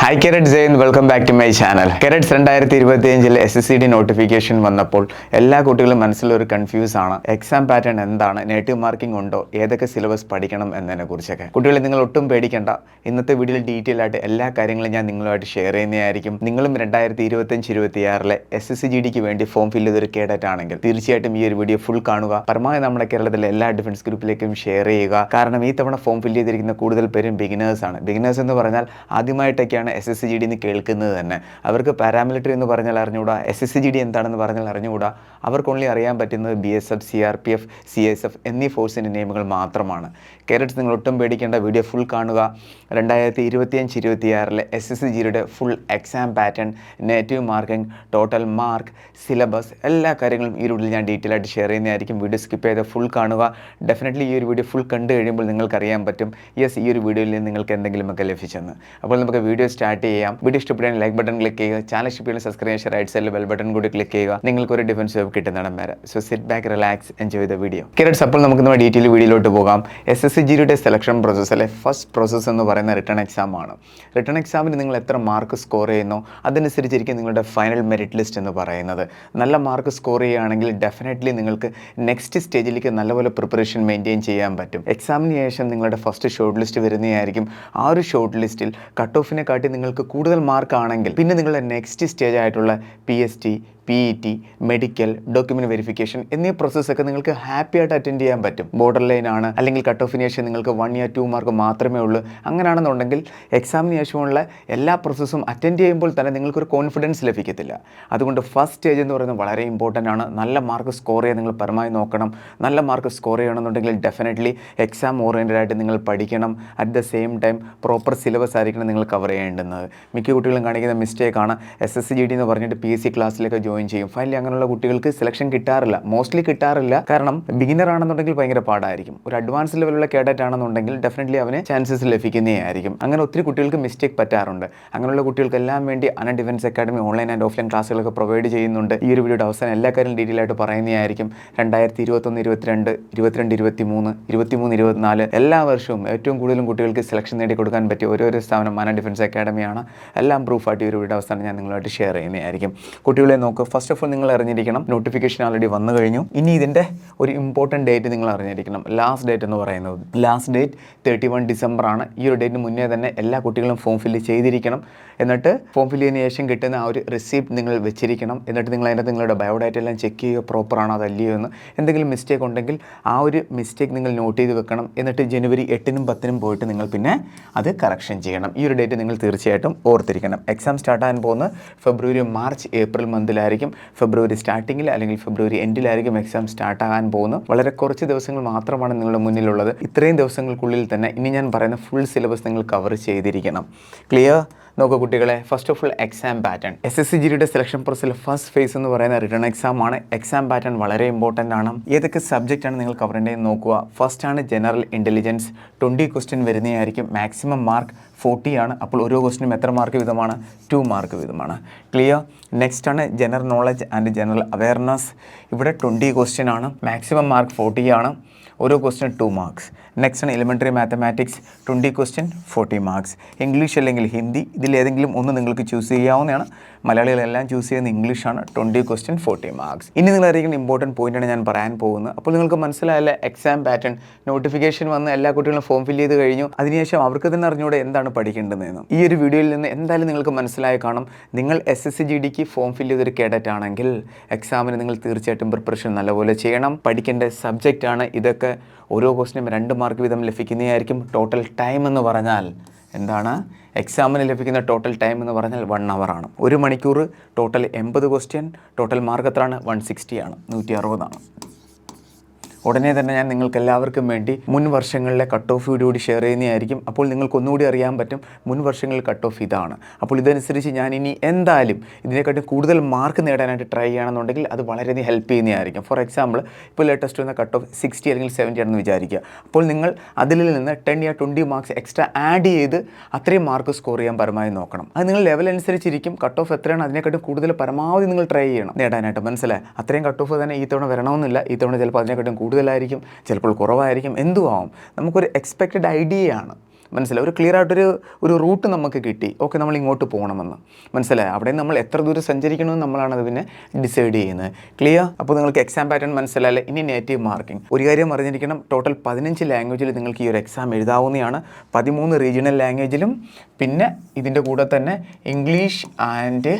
Hi കെരറ്റ് Jayan welcome back to my channel കെരറ്റ്സ് രണ്ടായിരത്തി ഇരുപത്തി അഞ്ചിൽ S S C D notification വന്നപ്പോൾ എല്ലാ കുട്ടികളും മനസ്സിലൊരു കൺഫ്യൂസ് ആണ്. എക്സാം പാറ്റേൺ എന്താണ്? നേറ്റീവ് മാർക്കിംഗ് ഉണ്ടോ? ഏതൊക്കെ സിലബസ് പഠിക്കണം എന്നതിനെ കുറിച്ചൊക്കെ. കുട്ടികളെ നിങ്ങൾ ഒട്ടും പേടിക്കേണ്ട. ഇന്നത്തെ വീഡിയോയിൽ ഡീറ്റെയിൽ ആയിട്ട് എല്ലാ കാര്യങ്ങളും ഞാൻ നിങ്ങളുമായിട്ട് ഷെയർ ചെയ്യുന്നതായിരിക്കും. നിങ്ങളും രണ്ടായിരത്തി ഇരുപത്തഞ്ച് ഇരുപത്തി ആറിലെ എസ് എസ് സി ജി ഡിക്ക് വേണ്ടി ഫോം ഫില്ല് ചെയ്തൊരു കേഡറ്റ് ആണെങ്കിൽ തീർച്ചയായിട്ടും ഈ ഒരു വീഡിയോ ഫുൾ കാണുക. പരമാവധി നമ്മുടെ കേരളത്തിലെ എല്ലാ ഡിഫൻസ് ഗ്രൂപ്പിലേക്കും ഷെയർ ചെയ്യുക. കാരണം ഈ തവണ ഫോം ഫില്ല് ചെയ്തിരിക്കുന്ന കൂടുതൽ പേരും ബിഗിനേഴ്സ് ആണ്. ബിഗിനേഴ്സ് എന്ന് പറഞ്ഞാൽ ആദ്യമായിട്ടൊക്കെയാണ് S S C G D എന്ന് കേൾക്കുന്നത് തന്നെ. അവർക്ക് പാരാമിലിറ്ററി എന്ന് പറഞ്ഞാൽ അറിഞ്ഞുകൂടാ? S S C G D എന്താണെന്ന് പറഞ്ഞാൽ അറിഞ്ഞുകൂടാ? അവർക്ക് ഓൺലി അറിയാൻ പറ്റുന്നത് B S F C R P F C S F എന്നീ ഫോഴ്സിന്റെ നെയിമുകൾ മാത്രമാണ്. കേരളത്തിൽ നിങ്ങൾ ഒട്ടും പേടിക്കേണ്ട വീഡിയോ ഫുൾ കാണുക. രണ്ടായിരത്തി ഇരുപത്തിയഞ്ച് ഇരുപത്തിയാറിലെ എസ് എസ് സി ജിയുടെ full exam pattern negative marking total mark syllabus എല്ലാ കാര്യങ്ങളും ഈ വീഡിയോയിൽ ഞാൻ ഡീറ്റെയിൽ ആയിട്ട് ഷെയർ ചെയ്യുന്നതായിരിക്കും. വീഡിയോ സ്കിപ്പ് ചെയ്ത് ഫുൾ കാണുക. ഡെഫിനറ്റ്ലി ഈ ഒരു വീഡിയോ ഫുൾ കണ്ടു കഴിയുമ്പോൾ നിങ്ങൾക്ക് അറിയാൻ പറ്റും. യെസ് ഈ ഒരു വീഡിയോയിൽ നിന്ന് നിങ്ങൾക്ക് എന്തെങ്കിലുമൊക്കെ ലഭിച്ചെന്ന്. അപ്പോൾ നമുക്ക് വീഡിയോ സ്റ്റാർട്ട് ചെയ്യാം. വീഡിയോ ഇഷ്ടപ്പെടാൻ ലൈക്ക് ബട്ടൺ ക്ലിക്ക് ചെയ്യുക. ചാനൽ ഇഷ്ടപ്പെടുന്ന സബ്സ്ക്രൈബ് ചെയ്യുക. റൈറ്റ് സൈഡിൽ ബെൽ ബട്ടൺ കൂടി ക്ലിക്ക് ചെയ്യുക. നിങ്ങൾക്ക് ഒരു ഡിഫൻസ് ജോബ് കിട്ടുന്നതാണ് വരെ. So sit back relax enjoy the video കേരറ്റ്സ് അപ്പോൾ നമുക്ക് നമ്മുടെ ഡീറ്റെയിൽ വീഡിയോയിലോട്ട് പോകാം. എസ് എസ് സി ജിയുടെ സെലക്ഷൻ പ്രോസസ്സിലെ ഫസ്റ്റ് പ്രോസസ്സ് എന്ന് പറയുന്ന റിട്ടേൺ എക്സാം ആണ്. റിട്ടേൺ എക്സാമിന് നിങ്ങൾ എത്ര മാർക്ക് സ്കോർ ചെയ്യുന്നോ? അതനുസരിച്ചിരിക്കും നിങ്ങളുടെ ഫൈനൽ മെറിറ്റ് ലിസ്റ്റ് എന്ന് പറയുന്നത്. നല്ല മാർക്ക് സ്കോർ ചെയ്യുകയാണെങ്കിൽ ഡെഫിനറ്റ്ലി നിങ്ങൾക്ക് നെക്സ്റ്റ് സ്റ്റേജിലേക്ക് നല്ലപോലെ പ്രിപ്പറേഷൻ മെയിന്റെയിൻ ചെയ്യാൻ പറ്റും. എക്സാമിന് ശേഷം നിങ്ങളുടെ ഫസ്റ്റ് ഷോർട്ട് ലിസ്റ്റ് വരുന്നതായിരിക്കും. ആ ഒരു ഷോർട്ട് ലിസ്റ്റിൽ കട്ട് ഓഫിനെ കാട്ടി നിങ്ങൾക്ക് കൂടുതൽ മാർക്ക് ആണെങ്കിൽ പിന്നെ നിങ്ങളുടെ നെക്സ്റ്റ് സ്റ്റേജ് ആയിട്ടുള്ള P S T P E T medical document verification എന്നീ പ്രോസസ്സൊക്കെ നിങ്ങൾക്ക് ഹാപ്പി ആയിട്ട് അറ്റൻഡ് ചെയ്യാൻ പറ്റും. ബോർഡർ ലൈൻ ആണ് അല്ലെങ്കിൽ കട്ട് ഓഫിന് ശേഷം നിങ്ങൾക്ക് വൺ ഇയർ ടു മാർക്ക് മാത്രമേ ഉള്ളൂ. അങ്ങനെയാണെന്നുണ്ടെങ്കിൽ എക്സാമിന് ശേഷമുള്ള എല്ലാ പ്രോസസ്സും അറ്റൻഡ് ചെയ്യുമ്പോൾ തന്നെ നിങ്ങൾക്കൊരു കോൺഫിഡൻസ് ലഭിക്കത്തില്ല. അതുകൊണ്ട് ഫസ്റ്റ് സ്റ്റേജ് എന്ന് പറയുന്നത് വളരെ ഇമ്പോർട്ടന്റ് ആണ്. നല്ല മാർക്ക് സ്കോർ ചെയ്യാൻ നിങ്ങൾ പരമായി നോക്കണം. നല്ല മാർക്ക് സ്കോർ ചെയ്യണമെന്നുണ്ടെങ്കിൽ ഡെഫിനറ്റ്ലി എക്സാം ഓറിയന്റഡ് ആയിട്ട് നിങ്ങൾ പഠിക്കണം. At the same time proper syllabus ആയിരിക്കണം നിങ്ങൾ കവർ ചെയ്യേണ്ടുന്നത്. മിക്ക കുട്ടികളും കാണിക്കുന്ന മിസ്റ്റേക്കാണ് S S C G D എന്ന് പറഞ്ഞിട്ട് പി എസ് സി ക്ലാസ്സിലേക്ക് ജോയിൻ ചെയ്യും. ഫൈനലി അങ്ങനെയുള്ള കുട്ടികൾക്ക് സെലക്ഷൻ കിട്ടാറില്ല. മോസ്റ്റ്ലി കിട്ടാറില്ല. കാരണം ബിഗിനർ ആണെന്നുണ്ടെങ്കിൽ ഭയങ്കര പാടായിരിക്കും. ഒരു അഡ്വാൻസ് ലെവലുള്ള കേഡറ്റ് ആണെന്നുണ്ടെങ്കിൽ ഡെഫിനറ്റ്ലി അവന് ചാൻസസ് ലഭിക്കുന്നേ ആയിരിക്കും. അങ്ങനെ ഒത്തിരി കുട്ടികൾക്ക് മിസ്റ്റേക്ക് പറ്റാറുണ്ട്. അങ്ങനെയുള്ള കുട്ടികൾക്കെല്ലാം വേണ്ടി അന defence academy online and offline ക്ലാസ്സുകളൊക്കെ പ്രൊവൈഡ് ചെയ്യുന്നുണ്ട്. ഈ ഒരു വീഡിയോയുടെ അവസാനം എല്ലാ കാര്യം ഡീറ്റെയിൽ ആയിട്ട് പറയുന്നതായിരിക്കും രണ്ടായിരത്തി ഇരുപത്തൊന്ന് ഇരുപത്തിരണ്ട് ഇരുപത്തിരണ്ട് ഇരുപത്തി മൂന്ന് ഇരുപത്തിമൂന്ന് ഇരുപത്തിനാല് എല്ലാ വർഷവും ഏറ്റവും കൂടുതലും കുട്ടികൾക്ക് സെലക്ഷൻ നേടി കൊടുക്കാൻ പറ്റിയ ഓരോരോ സ്ഥാപനം അന ഡിഫൻസ് അക്കാഡമിയാണ് എല്ലാം പ്രൂഫായിട്ട് ഈ ഒരു വീഡിയോ അവസാനം ഞാൻ നിങ്ങളുമായിട്ട് ഷെയർ ചെയ്യുന്നതായിരിക്കും കുട്ടികളെ നോക്കുക ഫസ്റ്റ് ഓഫ് ഓൾ നിങ്ങൾ അറിഞ്ഞിരിക്കണം നോട്ടിഫിക്കേഷൻ ഓൾറെഡി വന്നു കഴിഞ്ഞു. ഇനി ഇതിന്റെ ഒരു ഇമ്പോർട്ടന്റ് ഡേറ്റ് നിങ്ങൾ അറിഞ്ഞിരിക്കണം. ലാസ്റ്റ് ഡേറ്റ് എന്ന് പറയുന്നത്. Last date thirty one December ആണ്. ഈ ഒരു ഡേറ്റിന് മുന്നേ തന്നെ എല്ലാ കുട്ടികളും ഫോം ഫില്ല് ചെയ്തിരിക്കണം. എന്നിട്ട് ഫോം ഫില്ല് ചെയ്യുന്ന ശേഷം കിട്ടുന്ന ആ ഒരു റിസീപ്റ്റ് നിങ്ങൾ വെച്ചിരിക്കണം. എന്നിട്ട് നിങ്ങൾ അതിനകത്ത് നിങ്ങളുടെ ബയോഡാറ്റ എല്ലാം ചെക്ക് ചെയ്യുക പ്രോപ്പറാണോ അതല്ലയോ എന്ന് എന്തെങ്കിലും മിസ്റ്റേക്ക് ഉണ്ടെങ്കിൽ ആ ഒരു മിസ്റ്റേക്ക് നിങ്ങൾ നോട്ട് ചെയ്ത് വെക്കണം. എന്നിട്ട് ജനുവരി എട്ടിനും പത്തിനും പോയിട്ട് നിങ്ങൾ പിന്നെ അത് കറക്ഷൻ ചെയ്യണം. ഈ ഒരു ഡേറ്റ് നിങ്ങൾ തീർച്ചയായിട്ടും ഓർത്തിരിക്കണം. എക്സാം സ്റ്റാർട്ട് ആകാൻ പോകുന്ന ഫെബ്രുവരി മാർച്ച് ഏപ്രിൽ മന്തിലായിരിക്കും ഫെബ്രുവരി സ്റ്റാർട്ടിങ്ങിൽ അല്ലെങ്കിൽ ഫെബ്രുവരി എൻഡിലായിരിക്കും എക്സാം സ്റ്റാർട്ട് ആകാൻ പോകുന്നത്. വളരെ കുറച്ച് ദിവസങ്ങൾ മാത്രമാണ് നിങ്ങളുടെ മുന്നിലുള്ളത്. ഇത്രയും ദിവസങ്ങൾക്കുള്ളിൽ തന്നെ ഇനി ഞാൻ പറയുന്ന ഫുൾ സിലബസ് നിങ്ങൾ കവർ ചെയ്തിരിക്കണം. ക്ലിയർ നോക്കൂ കുട്ടികളെ first of all exam pattern S S C ജിയുടെ സെലക്ഷൻ പ്രോസസ്സിൽ ഫസ്റ്റ് ഫേസ് എന്ന് പറയുന്ന റിട്ടേൺ എക്സാം ആണ്. എക്സാം പാറ്റേൺ വളരെ ഇമ്പോർട്ടന്റ് ആണ്. ഏതൊക്കെ സബ്ജക്റ്റ് ആണ് നിങ്ങൾ കവർ ചെയ്യേണ്ടത് നോക്കുക. ഫസ്റ്റ് ആണ് ജനറൽ ഇന്റലിജൻസ് ട്വന്റി ക്വസ്റ്റ്യൻ വരുന്നതായിരിക്കും. മാക്സിമം മാർക്ക് ഫോർട്ടി ആണ്. അപ്പോൾ ഓരോ ക്വസ്റ്റിനും എത്ര മാർക്ക് വീതമാണ്? ടു മാർക്ക് വീതമാണ്. ക്ലിയർ നെക്സ്റ്റ് ആണ് general knowledge and general awareness ഇവിടെ ട്വന്റി ക്വസ്റ്റ്യൻ ആണ്. മാക്സിമം മാർക്ക് ഫോർട്ടി ആണ്. ഓരോ ക്വസ്റ്റ്യൻ ടു മാർക്സ് നെക്സ്റ്റ് ആണ് elementary mathematics twenty question forty marks English അല്ലെങ്കിൽ ഹിന്ദി ഇതിലേതെങ്കിലും ഒന്ന് നിങ്ങൾക്ക് ചൂസ് ചെയ്യാവുന്നതാണ്. മലയാളികളെല്ലാം ചൂസ് ചെയ്യുന്ന ഇംഗ്ലീഷാണ് ട്വന്റി ക്വസ്റ്റ്യൻ ഫോർട്ടി മാർക്സ് ഇനി നിങ്ങൾ അറിയിക്കുന്ന ഇമ്പോർട്ടന്റ് പോയിന്റാണ് ഞാൻ പറയാൻ പോകുന്നത്. അപ്പോൾ നിങ്ങൾക്ക് മനസ്സിലായല്ല എക്സാം പാറ്റേൺ നോട്ടിഫിക്കേഷൻ വന്ന് എല്ലാ കുട്ടികളും ഫോം ഫില്ല് ചെയ്ത് കഴിഞ്ഞു. അതിനുശേഷം അവർക്ക് തന്നെ അറിഞ്ഞൂടെ എന്താണ് പഠിക്കേണ്ടതെന്ന്. ഈ ഒരു വീഡിയോയിൽ നിന്ന് എന്തായാലും നിങ്ങൾക്ക് മനസ്സിലായി കാണും. നിങ്ങൾ എസ് എസ് സി ജി ഡിക്ക് ഫോം ഫില്ല് ചെയ്തൊരു കേഡറ്റ് ആണെങ്കിൽ എക്സാമിന് നിങ്ങൾ തീർച്ചയായിട്ടും പ്രിപ്പറേഷൻ നല്ലപോലെ ചെയ്യണം. പഠിക്കേണ്ട സബ്ജക്റ്റാണ് ആണ് ഇതൊക്കെ ഓരോ ക്വസ്റ്റിനും രണ്ട് മാർക്ക് വീതം ലഭിക്കുന്നതായിരിക്കും ടോട്ടൽ ടൈം എന്ന് പറഞ്ഞാൽ എന്താണ്? എക്സാമിന് ലഭിക്കുന്ന ടോട്ടൽ ടൈം എന്ന് പറഞ്ഞാൽ വൺ ആണ്. ഒരു മണിക്കൂർ ടോട്ടൽ എൺപത് ക്വസ്റ്റ്യൻ ടോട്ടൽ മാർക്ക് എത്രയാണ്? വൺ സിക്സ്റ്റി ആണ്. നൂറ്റി അറുപതാണ്. ഉടനെ തന്നെ ഞാൻ നിങ്ങൾക്ക് എല്ലാവർക്കും വേണ്ടി മുൻ വർഷങ്ങളിലെ കട്ട് ഓഫ് കൂടി ഷെയർ ചെയ്യുന്നതായിരിക്കും. അപ്പോൾ നിങ്ങൾക്ക് ഒന്നുകൂടി അറിയാൻ പറ്റും മുൻ വർഷങ്ങളിൽ കട്ട് ഓഫ് ഇതാണ്. അപ്പോൾ ഇതനുസരിച്ച് ഞാൻ ഇനി എന്തായാലും ഇതിനെക്കാട്ടും കൂടുതൽ മാർക്ക് നേടാനായിട്ട് ട്രൈ ചെയ്യണമെന്നുണ്ടെങ്കിൽ അത് വളരെയധികം ഹെൽപ്പ് ചെയ്യുന്നതായിരിക്കും. ഫോർ എക്സാമ്പിൾ ഇപ്പോൾ ലേറ്റസ്റ്റ് വന്ന കട്ട് ഓഫ് സിക്സ്റ്റി അല്ലെങ്കിൽ സെവന്റി ആണെന്ന് വിചാരിക്കുക. അപ്പോൾ നിങ്ങൾ അതിൽ നിന്ന് ten year twenty marks extra add ചെയ്ത് അത്രയും മാർക്ക് സ്കോർ ചെയ്യാൻ പരമാവധി നോക്കണം. അത് നിങ്ങൾ ലെവൽ അനുസരിച്ചിരിക്കും. കട്ട് ഓഫ് എത്രയാണ് അതിനെക്കാട്ടും കൂടുതൽ പരമാവധി നിങ്ങൾ ട്രൈ ചെയ്യണം. നേടാനായിട്ട് മനസ്സിലായി? അത്രയും കട്ട് ഓഫ് തന്നെ ഈ തവണ വരണമെന്നില്ല. ഈ തവണ ചിലപ്പോൾ അതിനെക്കാട്ടും കൂടുതലായിരിക്കും ചിലപ്പോൾ കുറവായിരിക്കും എന്തു ആവും നമുക്കൊരു എക്സ്പെക്റ്റഡ് ഐഡിയ ആണ്. മനസ്സിലായി? ഒരു ക്ലിയർ ആയിട്ടൊരു ഒരു റൂട്ട് നമുക്ക് കിട്ടി. ഓക്കെ നമ്മൾ ഇങ്ങോട്ട് പോകണമെന്ന്. മനസ്സിലായി? അവിടെ നമ്മൾ എത്ര ദൂരം സഞ്ചരിക്കണമെന്ന് നമ്മളാണ് അതിനെ ഡിസൈഡ് ചെയ്യുന്നത്. ക്ലിയർ അപ്പോൾ നിങ്ങൾക്ക് എക്സാം പാറ്റേൺ മനസ്സിലായല്ലേ? ഇനി നേറ്റീവ് മാർക്കിംഗ് ഒരു കാര്യം അറിഞ്ഞിരിക്കണം ടോട്ടൽ പതിനഞ്ച് ലാംഗ്വേജിൽ നിങ്ങൾക്ക് ഈ ഒരു എക്സാം എഴുതാവുന്നതാണ്. പതിമൂന്ന് റീജിയണൽ ലാംഗ്വേജിലും പിന്നെ ഇതിന്റെ കൂടെ തന്നെ ഇംഗ്ലീഷ് ആൻഡ്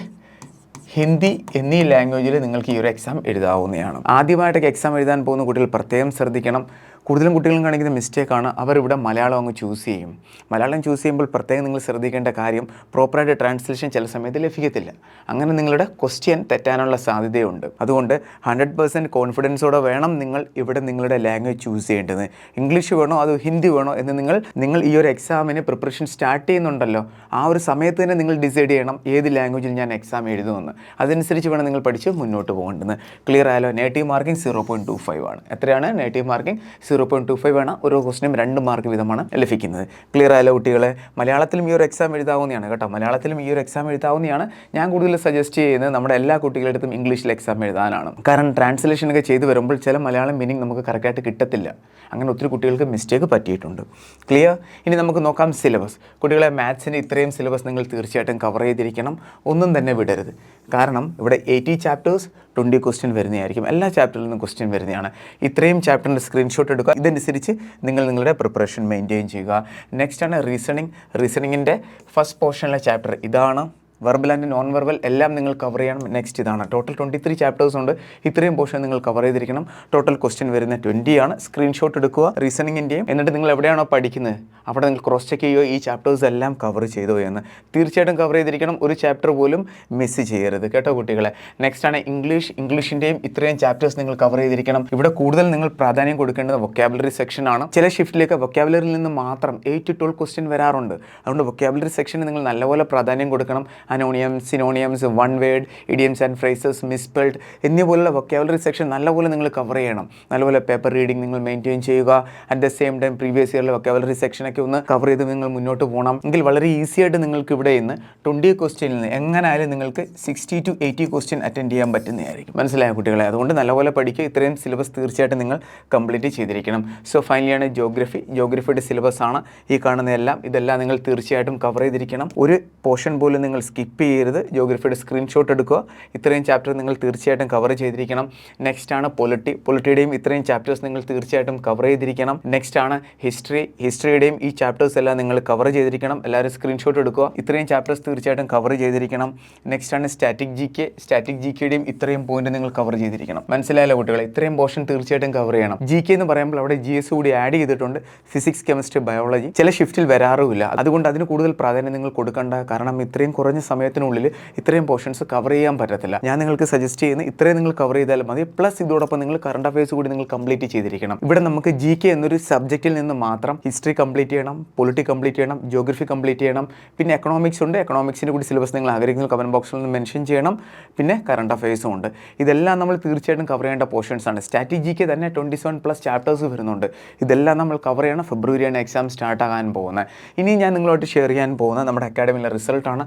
ഹിന്ദി എന്നീ ലാംഗ്വേജിൽ നിങ്ങൾക്ക് ഈ ഒരു എക്സാം എഴുതാവുന്നതാണ്. ആദ്യമായിട്ടൊക്കെ എക്സാം എഴുതാൻ പോകുന്ന കുട്ടികൾ പ്രത്യേകം ശ്രദ്ധിക്കണം. കൂടുതലും കുട്ടികളും കാണിക്കുന്ന മിസ്റ്റേക്കാണ് അവരിവിടെ മലയാളം അങ്ങ് ചൂസ് ചെയ്യും. മലയാളം ചൂസ് ചെയ്യുമ്പോൾ പ്രത്യേകം നിങ്ങൾ ശ്രദ്ധിക്കേണ്ട കാര്യം പ്രോപ്പറായിട്ട് ട്രാൻസ്ലേഷൻ ചില സമയത്ത് ലഭിക്കത്തില്ല. അങ്ങനെ നിങ്ങളുടെ ക്വസ്റ്റ്യൻ തെറ്റാനുള്ള സാധ്യതയുണ്ട്. അതുകൊണ്ട് ഹൺഡ്രഡ് പേഴ്സന്റ് കോൺഫിഡൻസോടെ വേണം നിങ്ങൾ ഇവിടെ നിങ്ങളുടെ ലാംഗ്വേജ് ചൂസ് ചെയ്യേണ്ടത്. ഇംഗ്ലീഷ് വേണോ അതോ ഹിന്ദി വേണോ എന്ന് നിങ്ങൾ നിങ്ങൾ ഈ ഒരു എക്സാമിന് പ്രിപ്പറേഷൻ സ്റ്റാർട്ട് ചെയ്യുന്നുണ്ടല്ലോ. ആ ഒരു സമയത്ത് തന്നെ നിങ്ങൾ ഡിസൈഡ് ചെയ്യണം ഏത് ലാംഗ്വേജിൽ ഞാൻ എക്സാം എഴുതുമെന്ന്. അതനുസരിച്ച് വേണം നിങ്ങൾ പഠിച്ച് മുന്നോട്ട് പോകേണ്ടത്. ക്ലിയർ ആയാലോ? Negative marking zero point two five ആണ്. എത്രയാണ്? Negative marking zero point two five ആണ്. ഓരോ ക്വസ്റ്റിനും രണ്ട് മാർക്ക് വീതമാണ് ലഭിക്കുന്നത്. ക്ലിയർ ആയാലോ കുട്ടികളെ? മലയാളത്തിലും ഈ ഒരു എക്സാം എഴുതാവുന്നതാണ് കേട്ടോ. മലയാളത്തിലും ഈ ഒരു എക്സാം എഴുതാവുന്നതാണ്. ഞാൻ കൂടുതൽ സജസ്റ്റ് ചെയ്യുന്നത് നമ്മുടെ എല്ലാ കുട്ടികളുടെ അടുത്തും ഇംഗ്ലീഷിൽ എക്സാം എഴുതാനാണ്. കാരണം ട്രാൻസ്ലേഷൻ ഒക്കെ ചെയ്തു വരുമ്പോൾ ചില മലയാളം മീനിങ് നമുക്ക് കറക്റ്റായിട്ട് കിട്ടത്തില്ല. അങ്ങനെ ഒത്തിരി കുട്ടികൾക്ക് മിസ്റ്റേക്ക് പറ്റിയിട്ടുണ്ട്. ക്ലിയർ ഇനി നമുക്ക് നോക്കാം സിലബസ് കുട്ടികളെ മാത്സിന് ഇത്രയും സിലബസ് നിങ്ങൾ തീർച്ചയായിട്ടും കവർ ചെയ്തിരിക്കണം. ഒന്നും തന്നെ വിടരുത്. കാരണം ഇവിടെ എയ്റ്റി ചാപ്റ്റേഴ്സ് ട്വന്റി ക്വസ്റ്റ്യൻ വരുന്നതായിരിക്കും. എല്ലാ ചാപ്റ്ററിൽ നിന്നും ക്വസ്റ്റ്യൻ വരുന്നതാണ്. ഇത്രയും ചാപ്റ്ററിന്റെ സ്ക്രീൻഷോട്ട് എടുക്കുക. ഇതനുസരിച്ച് നിങ്ങൾ നിങ്ങളുടെ പ്രിപ്പറേഷൻ മെയിന്റെയിൻ ചെയ്യുക. നെക്സ്റ്റ് ആണ് റീസണിങ് റീസണിങ്ങിന്റെ ഫസ്റ്റ് പോർഷനിലെ ചാപ്റ്റർ ഇതാണ് വെർബൽ ആൻഡ് നോൺ വെർബൽ എല്ലാം നിങ്ങൾ കവർ ചെയ്യണം. നെക്സ്റ്റ് ഇതാണ്. ടോട്ടൽ ട്വന്റി ത്രീ ചാപ്റ്റേഴ്സ് ഉണ്ട്. ഇത്രയും പോർഷൻ നിങ്ങൾ കവർ ചെയ്തിരിക്കണം. ടോട്ടൽ ക്വസ്റ്റ്യൻ വരുന്ന ട്വന്റി ആണ്. സ്ക്രീൻഷോട്ട് എടുക്കുക റീസണിങ്ങിന്റെയും എന്നിട്ട് നിങ്ങൾ എവിടെയാണോ പഠിക്കുന്നത്? അവിടെ നിങ്ങൾ ക്രോസ് ചെക്ക് ചെയ്യുമോ ഈ ചാപ്റ്റേഴ്സ് എല്ലാം കവർ ചെയ്തോ എന്ന്. തീർച്ചയായിട്ടും കവർ ചെയ്തിരിക്കണം. ഒരു ചാപ്റ്റർ പോലും മിസ് ചെയ്യരുത് കേട്ടോ കുട്ടികളെ. നെക്സ്റ്റ് ആണ് ഇംഗ്ലീഷ് ഇംഗ്ലീഷിന്റെയും ഇത്രയും ചാപ്റ്റേഴ്സ് നിങ്ങൾ കവർ ചെയ്തിരിക്കണം. ഇവിടെ കൂടുതൽ നിങ്ങൾ പ്രാധാന്യം കൊടുക്കേണ്ടത് വൊക്കാബുലറി സെക്ഷൻ ആണ്. ചില ഷിഫ്റ്റിലേക്ക് വൊക്കാബുലറിയിൽ നിന്ന് മാത്രം എയ്റ്റ് ടു ട്വൽവ് ക്വസ്റ്റ്യൻ വരാറുണ്ട്. അതുകൊണ്ട് വൊക്കാബുലറി സെക്ഷന് നിങ്ങൾ നല്ലപോലെ പ്രാധാന്യം കൊടുക്കണം. Antonyms synonyms one word idioms and phrases misspelled എന്നീ പോലുള്ള വൊക്കാബുലറി സെക്ഷൻ നല്ലപോലെ നിങ്ങൾ കവർ ചെയ്യണം. നല്ലപോലെ പേപ്പർ റീഡിംഗ് നിങ്ങൾ മെയിന്റെയിൻ ചെയ്യുക. At the same time previous ഇയറിലെ vocabulary സെക്ഷനൊക്കെ ഒന്ന് കവർ ചെയ്ത് നിങ്ങൾ മുന്നോട്ട് പോകണം എങ്കിൽ വളരെ ഈസി ആയിട്ട് നിങ്ങൾക്ക് ഇവിടെ നിന്ന് ട്വന്റി ക്വസ്റ്റ്യനിൽ നിന്ന് എങ്ങനെയായാലും നിങ്ങൾക്ക് sixty to eighty question attend ചെയ്യാൻ പറ്റുന്നതായിരിക്കും. മനസ്സിലായ കുട്ടികളെ? അതുകൊണ്ട് നല്ലപോലെ പഠിക്കുക. ഇത്രയും സിലബസ് തീർച്ചയായിട്ടും നിങ്ങൾ കംപ്ലീറ്റ് ചെയ്തിരിക്കണം. സോ ഫൈനലിയാണ് ജോഗ്രഫി ജോഗ്രഫിയുടെ സിലബസ് ആണ് ഈ കാണുന്നതെല്ലാം. ഇതെല്ലാം നിങ്ങൾ തീർച്ചയായിട്ടും കവർ ചെയ്തിരിക്കണം. ഒരു പോർഷൻ പോലും നിങ്ങൾ സ്കിപ്പ് ചെയ്യരുത്. ജോഗ്രഫിയുടെ സ്ക്രീൻഷോട്ട് എടുക്കുക. ഇത്രയും ചാപ്റ്റർ നിങ്ങൾ തീർച്ചയായിട്ടും കവർ ചെയ്തിരിക്കണം. നെക്സ്റ്റ് ആണ് പൊളിറ്റി പൊളിറ്റിയുടെയും ഇത്രയും ചാപ്റ്റേഴ്സ് നിങ്ങൾ തീർച്ചയായിട്ടും കവർ ചെയ്തിരിക്കണം. നെക്സ്റ്റ് ആണ് ഹിസ്റ്ററി ഹിസ്റ്ററിയുടെയും ഈ ചാപ്റ്റേഴ്സ് എല്ലാം നിങ്ങൾ കവർ ചെയ്തിരിക്കണം. എല്ലാവരും സ്ക്രീൻഷോട്ട് എടുക്കുക. ഇത്രയും ചാപ്റ്റേഴ്സ് തീർച്ചയായിട്ടും കവർ ചെയ്തിരിക്കണം. നെക്സ്റ്റ് ആണ് static G K static G കെയുടെയും ഇത്രയും പോയിന്റ് നിങ്ങൾ കവർ ചെയ്തിരിക്കണം. മനസ്സിലായല്ലോ കുട്ടികളെ? ഇത്രയും പോർഷൻ തീർച്ചയായിട്ടും കവർ ചെയ്യണം. ജി കെ എന്ന് പറയുമ്പോൾ അവിടെ ജി എസ് കൂടി ആഡ് ചെയ്തിട്ടുണ്ട്. ഫിസിക്സ് കെമിസ്ട്രി ബയോളജി ചില ഷിഫ്റ്റിൽ വരാറുമില്ല. അതുകൊണ്ട് അതിന് കൂടുതൽ പ്രാധാന്യം നിങ്ങൾ കൊടുക്കേണ്ട. കാരണം ഇത്രയും കുറഞ്ഞ സമയത്തിനുള്ളിൽ ഇത്രയും പോർഷൻസ് കവർ ചെയ്യാൻ പറ്റത്തില്ല. ഞാൻ നിങ്ങൾക്ക് സജസ്റ്റ് ചെയ്യുന്ന ഇത്രയും നിങ്ങൾ കവർ ചെയ്താൽ മതി. പ്ലസ് ഇതോടൊപ്പം നിങ്ങൾ കറണ്ട് അഫയേഴ്സ് കൂടി നിങ്ങൾ കംപ്ലീറ്റ് ചെയ്തിരിക്കണം. ഇവിടെ നമുക്ക് ജി കെ എന്നൊരു സബ്ജക്റ്റിൽ നിന്ന് മാത്രം ഹിസ്റ്ററി കംപ്ലീറ്റ് ചെയ്യണം പൊളിറ്റി കംപ്ലീറ്റ് ചെയ്യണം ജോഗ്രഫി കംപ്ലീറ്റ് ചെയ്യണം. പിന്നെ എക്കണോമിക്സ് ഉണ്ട്. എക്കണോമിക്സിന്റെ കൂടി സിലബസ് നിങ്ങൾ ആഗ്രഹിക്കുന്ന കമന്റ് ബോക്സിൽ നിന്ന് മെൻഷൻ ചെയ്യണം. പിന്നെ കറണ്ട് അഫയേഴ്സും ഉണ്ട്. ഇതെല്ലാം നമ്മൾ തീർച്ചയായിട്ടും കവർ ചെയ്യേണ്ട പോർഷൻസ് ആണ്. സ്ട്രാറ്റജിക്ക് തന്നെ ട്വന്റി സെവൻ പ്ലസ് ചാപ്റ്റേഴ്സ് വരുന്നുണ്ട്. ഇതെല്ലാം നമ്മൾ കവർ ചെയ്യണം. ഫെബ്രുവരിയാണ് എക്സാം സ്റ്റാർട്ട് ആകാൻ പോകുന്നത്. ഇനി ഞാൻ നിങ്ങളോട്ട് ഷെയർ ചെയ്യാൻ പോകുന്ന നമ്മുടെ അക്കാഡമിയിലെ റിസൾട്ടാണ്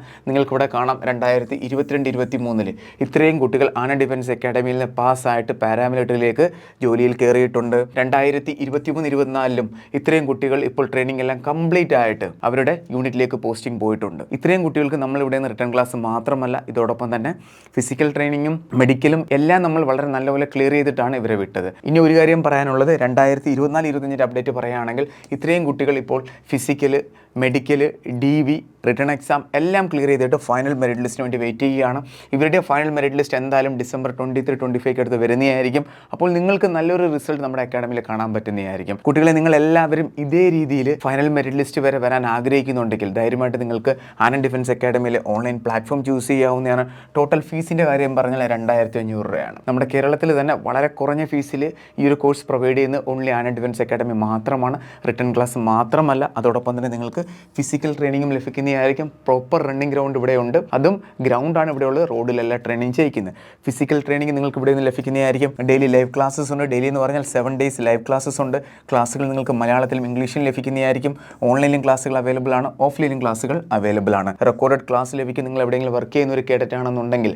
നിങ്ങൾക്കിവിടെ കാണാം രണ്ടായിരത്തി ഇരുപത്തിരണ്ട് ഇരുപത്തി മൂന്നിൽ ഇത്രയും കുട്ടികൾ ആന ഡിഫൻസ് അക്കാഡമിയിൽ നിന്ന് പാസ്സായിട്ട് പാരാമിലിറ്ററിയിലേക്ക് ജോലിയിൽ കയറിയിട്ടുണ്ട്. രണ്ടായിരത്തി ഇരുപത്തി മൂന്ന് ഇരുപത്തിനാലിലും ഇത്രയും കുട്ടികൾ ഇപ്പോൾ ട്രെയിനിങ് എല്ലാം കംപ്ലീറ്റ് ആയിട്ട് അവരുടെ യൂണിറ്റിലേക്ക് പോസ്റ്റിംഗ് പോയിട്ടുണ്ട്. ഇത്രയും കുട്ടികൾക്ക് നമ്മൾ ഇവിടെ നിന്ന് റിട്ടേൺ ക്ലാസ് മാത്രമല്ല ഇതോടൊപ്പം തന്നെ ഫിസിക്കൽ ട്രെയിനിങ്ങും മെഡിക്കലും എല്ലാം നമ്മൾ വളരെ നല്ലപോലെ ക്ലിയർ ചെയ്തിട്ടാണ് ഇവരെ വിട്ടത്. ഇനി ഒരു കാര്യം പറയാനുള്ളത് രണ്ടായിരത്തി ഇരുപത്തിനാല് ഇരുപത്തഞ്ചിന്റെ അപ്ഡേറ്റ് പറയുകയാണെങ്കിൽ ഇത്രയും കുട്ടികൾ ഇപ്പോൾ physical medical D V written exam എല്ലാം ക്ലിയർ ചെയ്തിട്ട് ഫൈനൽ മെറിറ്റ് ലിസ്റ്റിന് വേണ്ടി വെയിറ്റ് ചെയ്യുകയാണ്. ഇവരുടെ ഫൈനൽ മെറിറ്റ് ലിസ്റ്റ് എന്തായാലും December twenty three twenty five അടുത്ത് വരുന്നതായിരിക്കും. അപ്പോൾ നിങ്ങൾക്ക് നല്ലൊരു റിസൾട്ട് നമ്മുടെ അക്കാഡമിയിൽ കാണാൻ പറ്റുന്നതായിരിക്കും. കുട്ടികളെ നിങ്ങൾ എല്ലാവരും ഇതേ രീതിയിൽ ഫൈനൽ മെറിറ്റ് ലിസ്റ്റ് വരെ വരാൻ ആഗ്രഹിക്കുന്നുണ്ടെങ്കിൽ ധൈര്യമായിട്ട് നിങ്ങൾക്ക് ആനന്ദ് ഡിഫൻസ് അക്കാഡമിയിൽ ഓൺലൈൻ പ്ലാറ്റ്ഫോം ചൂസ് ചെയ്യാവുന്നതാണ്. ടോട്ടൽ ഫീസിന്റെ കാര്യം പറഞ്ഞാൽ രണ്ടായിരത്തി അഞ്ഞൂറ് രൂപയാണ്. നമ്മുടെ കേരളത്തിൽ തന്നെ വളരെ കുറഞ്ഞ ഫീസിൽ ഈ ഒരു കോഴ്സ് പ്രൊവൈഡ് ചെയ്യുന്ന ഓൺലി ആനന്ദ് ഡിഫൻസ് അക്കാഡമി മാത്രമാണ്. റിട്ടേൺ ക്ലാസ് മാത്രമല്ല. അതോടൊപ്പം തന്നെ നിങ്ങൾക്ക് ഫിസിക്കൽ ട്രെയിനിങ്ങും ലഭിക്കുന്നതായിരിക്കും. പ്രോപ്പർ റണ്ണിങ് ഗ്രൗണ്ട് ഇവിടെയുണ്ട് അതും ഗ്രൗണ്ടാണ് ഇവിടെയുള്ളത് റോഡിലല്ല ട്രെയിനിങ് ചെയ്യിക്കുന്നത്. ഫിസിക്കൽ ട്രെയിനിങ് നിങ്ങൾക്ക് ഇവിടെ നിന്ന് ലഭിക്കുന്നതായിരിക്കും. ഡെയിലി ലൈവ് ക്ലാസ്സസ് ഉണ്ട്. ഡെയിലി എന്ന് പറഞ്ഞാൽ സെവൻ ഡേയ്സ് ലൈവ് ക്ലാസ്സസ് ഉണ്ട്. ക്ലാസ്സുകൾ നിങ്ങൾക്ക് മലയാളത്തിലും ഇംഗ്ലീഷിലും ലഭിക്കുന്നതായിരിക്കും. ഓൺലൈനിലും ക്ലാസ്സുകൾ അവൈലബിൾ ആണ്. ഓഫ്ലൈനും ക്ലാസ്സുകൾ അവൈലബിൾ ആണ്. റെക്കോർഡഡ് ക്ലാസ് ലഭിക്കും. നിങ്ങൾ എവിടെയെങ്കിലും വർക്ക് ചെയ്യുന്ന ഒരു കേഡറ്റ്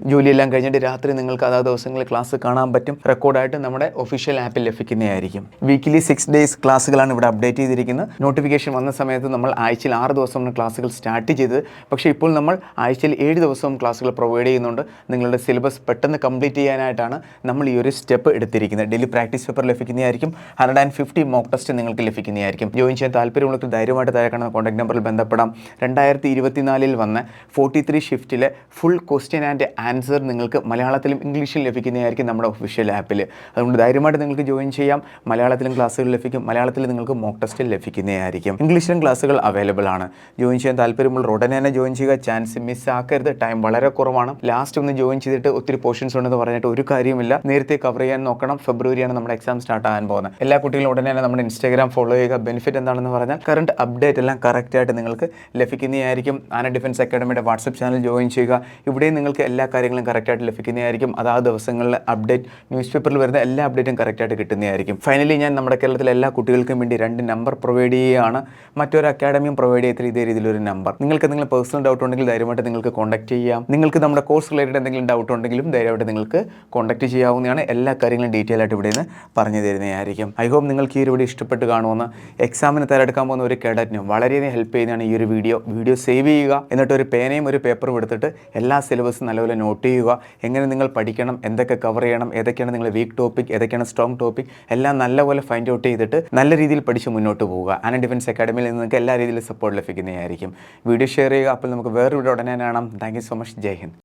ജോലിയെല്ലാം കഴിഞ്ഞിട്ട് രാത്രി നിങ്ങൾക്ക് അതാത് ദിവസങ്ങളിൽ ക്ലാസ് കാണാൻ പറ്റും. റെക്കോർഡായിട്ട് നമ്മുടെ ഒഫീഷ്യൽ ആപ്പിൽ ലഭിക്കുന്നതായിരിക്കും. വീക്കിലി സിക്സ് ഡേയ്സ് ക്ലാസ്സുകളാണ് ഇവിടെ അപ്ഡേറ്റ് ചെയ്തിരിക്കുന്നത്. നോട്ടിഫിക്കേഷൻ വന്ന സമയത്ത് നമ്മൾ ആഴ്ചയിൽ ആറ് ദിവസമാണ് ക്ലാസ്സുകൾ സ്റ്റാർട്ട് ചെയ്തത്. പക്ഷേ ഇപ്പോൾ നമ്മൾ ആഴ്ചയിൽ ഏഴ് ദിവസവും ക്ലാസ്സുകൾ പ്രൊവൈഡ് ചെയ്യുന്നുണ്ട്. നിങ്ങളുടെ സിലബസ് പെട്ടെന്ന് കംപ്ലീറ്റ് ചെയ്യാനായിട്ടാണ് നമ്മൾ ഈ ഒരു സ്റ്റെപ്പ് എടുത്തിരിക്കുന്നത്. ഡെയിലി പ്രാക്ടീസ് പേപ്പർ ലഭിക്കുന്നതായിരിക്കും. Hundred and fifty mock test നിങ്ങൾക്ക് ലഭിക്കുന്നതായിരിക്കും. ജോയിൻ ചെയ്യാൻ താല്പര്യമുള്ളവർക്ക് ധൈര്യമായിട്ട് താഴെ കാണുന്ന കോൺടാക്ട് നമ്പറിൽ ബന്ധപ്പെടാം. രണ്ടായിരത്തി ഇരുപത്തിനാലിൽ വന്ന ഫോർട്ടി ത്രീ ഷിഫ്റ്റിലെ ഫുൾ ക്വസ്റ്റ്യൻ ആൻഡ് ആൻസർ നിങ്ങൾക്ക് മലയാളത്തിലും ഇംഗ്ലീഷിലും ലഭിക്കുന്നതായിരിക്കും നമ്മുടെ ഒഫീഷ്യൽ ആപ്പിൽ അതുകൊണ്ട് ധൈര്യമായിട്ട് നിങ്ങൾക്ക് ജോയിൻ ചെയ്യാം. മലയാളത്തിലും ക്ലാസ്സുകൾ ലഭിക്കും. മലയാളത്തിൽ നിങ്ങൾക്ക് മോക്ക് ടെസ്റ്റ് ലഭിക്കുന്നതായിരിക്കും. ഇംഗ്ലീഷിലും ക്ലാസ്സുകൾ അവൈലബിൾ ആണ്. ജോയിൻ ചെയ്യാൻ താല്പര്യമുള്ള ഉടനെ തന്നെ ജോയിൻ ചെയ്യുക. ചാൻസ് മിസ് ആക്കരുത്. ടൈം വളരെ കുറവാണ്. ലാസ്റ്റ് ഒന്ന് ജോയിൻ ചെയ്തിട്ട് ഒത്തിരി പോർഷൻസ് ഉണ്ടെന്ന് പറഞ്ഞിട്ട് ഒരു കാര്യമില്ല നേരത്തെ കവർ ചെയ്യാൻ നോക്കണം. ഫെബ്രുവരിയാണ് നമ്മുടെ എക്സാം സ്റ്റാർട്ട് ആകാൻ പോകുന്നത്. എല്ലാ കുട്ടികളും ഉടനെ തന്നെ നമ്മുടെ ഇൻസ്റ്റാഗ്രാം ഫോളോ ചെയ്യുക. ബെനിഫിറ്റ് എന്താണെന്ന് പറഞ്ഞാൽ കറണ്ട് അപ്ഡേറ്റ് എല്ലാം കറക്റ്റായിട്ട് നിങ്ങൾക്ക് ലഭിക്കുന്നതായിരിക്കും. ആന ഡിഫൻസ് അക്കാഡമിയുടെ വാട്സപ്പ് ചാനൽ ജോയിൻ ചെയ്യുക. ഇവിടെയും നിങ്ങൾക്ക് എല്ലാ കാര്യങ്ങളും കറക്റ്റായിട്ട് ലഭിക്കുന്നതായിരിക്കും. ആ ദിവസങ്ങളിലെ അപ്ഡേറ്റ് ന്യൂസ് പേപ്പറിൽ വരുന്ന എല്ലാ അപ്ഡേറ്റും കറക്റ്റായിട്ട് കിട്ടുന്നതായിരിക്കും. ഫൈനലി ഞാൻ നമ്മുടെ കേരളത്തിലെ എല്ലാ കുട്ടികൾക്കും വേണ്ടി രണ്ട് നമ്പർ പ്രൊവൈഡ് ചെയ്യുകയാണ്. മറ്റൊരു അക്കാഡമിയും പ്രൊവൈഡ് ചെയ്യത്തില്ല ഇതേ രീതിയിലൊരു നമ്പർ നിങ്ങൾക്ക് എന്തെങ്കിലും പേഴ്സണൽ ഡൗട്ട് ഉണ്ടെങ്കിൽ ധൈര്യമായിട്ട് നിങ്ങൾക്ക് കോൺടാക്ട് ചെയ്യാം. നിങ്ങൾക്ക് നമ്മുടെ കോഴ്സ് റിലേറ്റഡ് എന്തെങ്കിലും ഡൗട്ട് ഉണ്ടെങ്കിലും ധൈര്യമായിട്ട് നിങ്ങൾക്ക് കോൺടാക്ട് ചെയ്യാവുന്നതാണ്. എല്ലാ കാര്യങ്ങളും ഡീറ്റെയിൽ ആയിട്ട് ഇവിടെ നിന്ന് പറഞ്ഞു തരുന്നതായിരിക്കും. ഐ ഹോപ്പ് നിങ്ങൾക്ക് ഈ ഒരു വീഡിയോ ഇഷ്ടപ്പെട്ട് കാണുമെന്ന് എക്സാമിന് തയ്യാറെടുക്കാൻ പോകുന്ന ഒരു കേഡറ്റിനും വളരെയധികം ഹെൽപ്പ് ചെയ്യുന്നതാണ് ഈ ഒരു വീഡിയോ വീഡിയോ സേവ് ചെയ്യുക എന്നിട്ട് ഒരു പേനയും ഒരു പേപ്പറും എടുത്തിട്ട് എല്ലാ സിലബസും നല്ലപോലെ നോട്ട് ചെയ്യുക. എങ്ങനെ നിങ്ങൾ പഠിക്കണം എന്തൊക്കെ കവർ ചെയ്യണം ഏതൊക്കെയാണ് നിങ്ങളുടെ വീക്ക് ടോപ്പിക് ഏതൊക്കെയാണ് സ്ട്രോങ് ടോപ്പിക് എല്ലാം നല്ലപോലെ ഫൈൻഡ് ഔട്ട് ചെയ്തിട്ട് നല്ല രീതിയിൽ പഠിച്ച് മുന്നോട്ട് പോവുക. ആന ഡിഫൻസ് അക്കാഡമിയിൽ നിന്ന് നിങ്ങൾക്ക് എല്ലാ രീതിയിലും സപ്പോർട്ട് ലഭിക്കുന്നതായിരിക്കും. വീഡിയോ ഷെയർ ചെയ്യുക. അപ്പോൾ നമുക്ക് വേറൊരു വീഡിയോ ഉടനെ കാണാം. Thank so much Jai Hind.